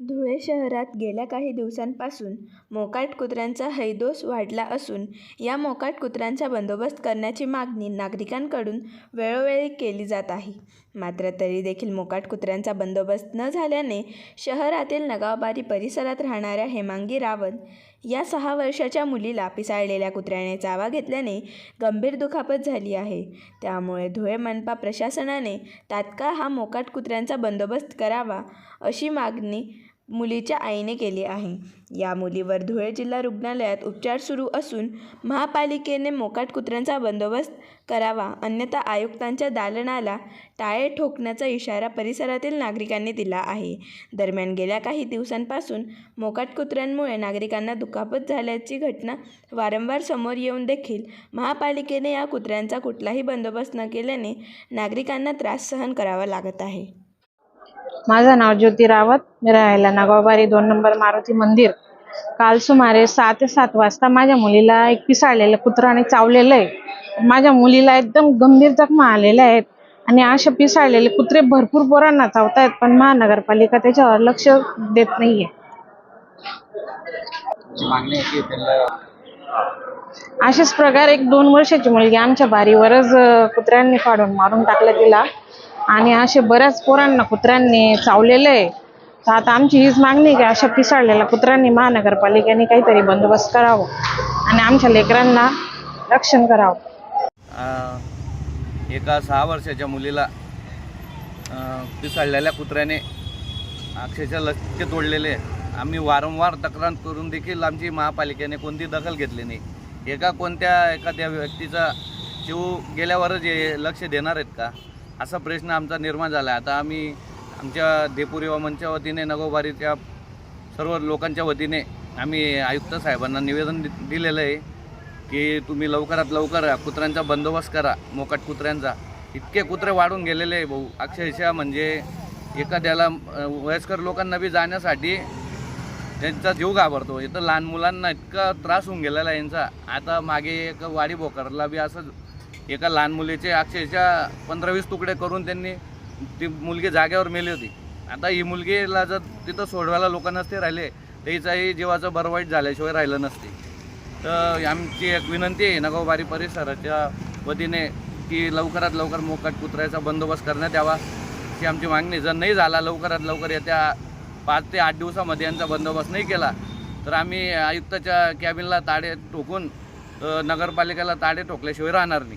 धुळे शहरात गेल्या काही दिवसांपासून मोकाट कुत्र्यांचा हैदोस वाढला असून या मोकाट कुत्र्यांचा बंदोबस्त करण्याची मागणी नागरिकांकडून वेळोवेळी केली जात आहे. मात्र तरी देखील मोकाट कुत्र्यांचा बंदोबस्त न झाल्याने शहरातील नगावबारी परिसरात राहणाऱ्या हेमांगी रावत या सहा वर्षाच्या मुलीला पिसाळलेल्या कुत्र्याने चावा घेतल्याने गंभीर दुखापत झाली आहे. त्यामुळे धुळे मनपा प्रशासनाने तात्काळ हा मोकाट कुत्र्यांचा बंदोबस्त करावा अशी मागणी मुलीच्या आईने केली आहे. या मुलीवर धुळे जिल्हा रुग्णालयात उपचार सुरू असून महापालिकेने मोकाट कुत्र्यांचा बंदोबस्त करावा अन्यथा आयुक्तांच्या दालनाला टाळे ठोकण्याचा इशारा परिसरातील नागरिकांनी दिला आहे. दरम्यान गेल्या काही दिवसांपासून मोकाट कुत्र्यांमुळे नागरिकांना दुखापत झाल्याची घटना वारंवार समोर येऊन देखील महापालिकेने या कुत्र्यांचा कुठलाही बंदोबस्त न केल्याने नागरिकांना त्रास सहन करावा लागत आहे. माझं नाव ज्योती रावत. मी राहायला नागावबारी दोन नंबर मारुती मंदिर. काल सुमारे सहा ते सात वाजता माझ्या मुलीला एक पिसाळलेलं कुत्राने चावलेलं आहे. माझ्या मुलीला एकदम गंभीर जखमा आलेल्या आहेत आणि असे पिसाळलेले कुत्रे भरपूर पोरांना चावतायत पण महानगरपालिका त्याच्यावर लक्ष देत नाहीये. अशाच प्रकारे एक दोन वर्षाची मुलगी आमच्या बारीवरच कुत्र्यांनी फाडून मारून टाकलं तिला. आणि असे बऱ्याच पोरांना कुत्र्यांनी चावलेलं आहे. तर आता आमची हीच मागणी की अशा पिसाळलेल्या कुत्र्यांनी महानगरपालिकेने काहीतरी बंदोबस्त करावं आणि आमच्या लेकरांना रक्षण करावं. एका सहा वर्षाच्या मुलीला पिसाळलेल्या कुत्र्याने अक्षरशः लक्ष तोडलेले आहे. आम्ही वारंवार तक्रार करून देखील आमची महापालिकेने कोणती दखल घेतली नाही. एका कोणत्या एखाद्या व्यक्तीचा जीव गेल्यावरच हे लक्ष देणार आहेत का? असा प्रश्न आमचा निर्माण झाला. आहे आता आम्ही आमच्या देपूर युवा मंचच्या वतीने नगोबारीच्या सर्व लोकांच्या वतीने आम्ही आयुक्त साहेबांना निवेदन दि दिलेलं आहे की तुम्ही लवकरात लवकर या कुत्र्यांचा बंदोबस्त करा मोकाट कुत्र्यांचा. इतके कुत्रे वाढून गेलेले आहे भाऊ. अक्षरशः म्हणजे एखाद्याला वयस्कर लोकांना बी जाण्यासाठी त्यांचा जीव घाबरतो. इथं लहान मुलांना इतका त्रास होऊन गेलेला आहे यांचा. आता मागे एक वाडी भोकरला बी असं एका लहान मुलीचे अक्षरशः पंधरा वीस तुकडे करून त्यांनी ती मुलगी जागेवर मेली होती. आता ही मुलगीला जर तिथं सोडवायला लोक नसते राहिले त्याचाही जीवाचं बरं वाईट झाल्याशिवाय राहिलं नसते. तर आमची एक विनंती आहे नगावबारी परिसराच्या वतीने की लवकरात लवकर मोकाट कुत्र्याचा बंदोबस्त करण्यात यावा. ही आमची मागणी जर नाही झाला लवकरात लवकर येत्या पाच ते आठ दिवसामध्ये यांचा बंदोबस्त नाही केला तर आम्ही आयुक्ताच्या कॅबिनला ताडे ठोकून नगरपालिकेला ताडे ठोकल्याशिवाय राहणार नाही.